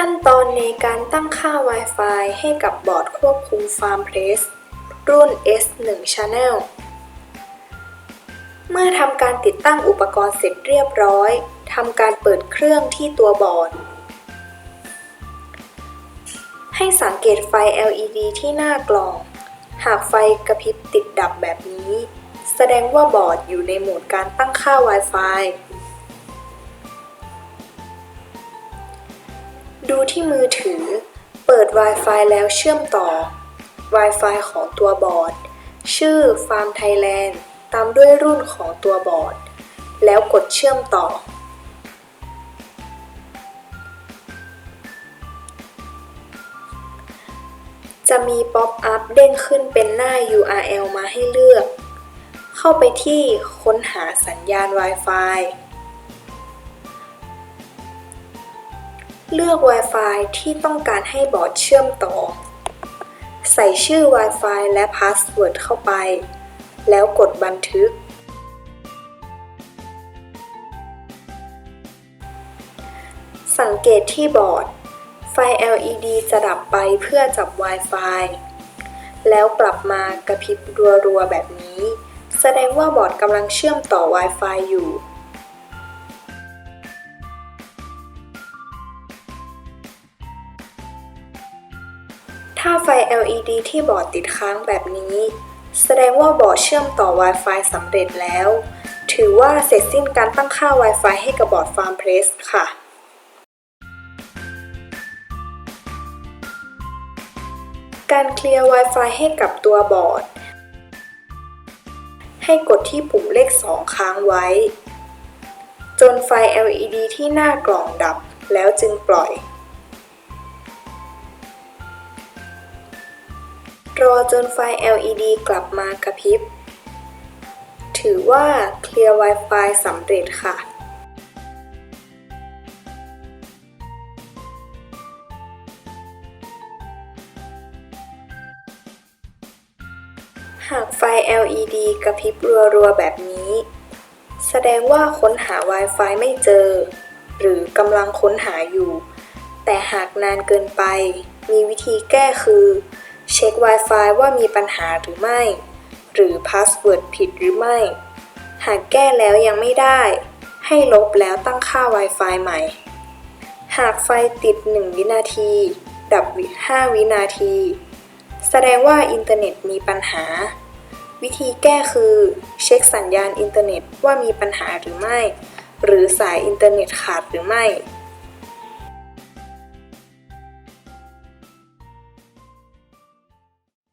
ขั้นตอนในการตั้งค่า Wi-Fi ให้กับบอร์ดควบคุม FarmPress รุ่น S1 Channel เมื่อทำการติดตั้งอุปกรณ์เสร็จเรียบร้อยทำการเปิดเครื่องที่ตัวบอร์ด ให้สังเกตไฟ LED ที่หน้ากล่อง หากไฟกระพริบติดดับแบบนี้ แสดงว่าบอร์ดอยู่ในโหมดการตั้งค่า Wi-Fi ดูที่มือถือ เปิด Wi-Fi แล้วเชื่อมต่อ Wi-Fi ของตัวบอร์ด ชื่อ Farm Thailand ตามด้วยรุ่นของตัวบอร์ด แล้วกดเชื่อมต่อ จะมีป๊อปอัพเด้งขึ้นเป็นหน้า URL มาให้เลือก เข้าไปที่ค้นหาสัญญาณ Wi-Fi เลือก Wi-Fi ที่ต้องการให้บอร์ดเชื่อมต่อ ใส่ชื่อ Wi-Fi และพาสเวิร์ดเข้าไป แล้วกดบันทึก สังเกตที่บอร์ด ไฟ LED จะดับไปเพื่อจับ Wi-Fi แล้วกลับมากระพริบรัวๆแบบนี้ แสดงว่าบอร์ดกำลังเชื่อมต่อ Wi-Fi อยู่ ถ้าไฟ LED ที่บอร์ดติดค้างแบบนี้ แสดงว่าบอร์ดเชื่อมต่อ Wi-Fi สำเร็จแล้ว ถือว่าเสร็จสิ้นการตั้งค่า Wi-Fi ให้กับบอร์ด FarmPress ค่ะการเคลียร์ Wi-Fi ให้กับตัวบอร์ด ให้กดที่ปุ่มเลข 2 ค้างไว้ จนไฟ LED ที่หน้ากล่องดับแล้วจึงปล่อย รอจนไฟ LED กลับมากระพริบ ถือว่าเคลียร์ Wi-Fi สำเร็จค่ะหากไฟ LED กระพริบรัวๆ แบบนี้ แสดงว่าค้นหา Wi-Fi ไม่เจอ หรือกำลังค้นหาอยู่ แต่หากนานเกินไป มีวิธีแก้คือ เช็ค Wi-Fi ว่ามีปัญหาหรือไม่ หรือพาสเวิร์ดผิดหรือไม่ หากแก้แล้วยังไม่ได้ ให้ลบแล้วตั้งค่า Wi-Fi ใหม่ หากไฟติด 1 วินาที ดับ 5 วินาที แสดงว่าอินเทอร์เน็ตมีปัญหา วิธีแก้คือ เช็คสัญญาณอินเทอร์เน็ตว่ามีปัญหาหรือไม่ หรือสายอินเทอร์เน็ตขาดหรือไม่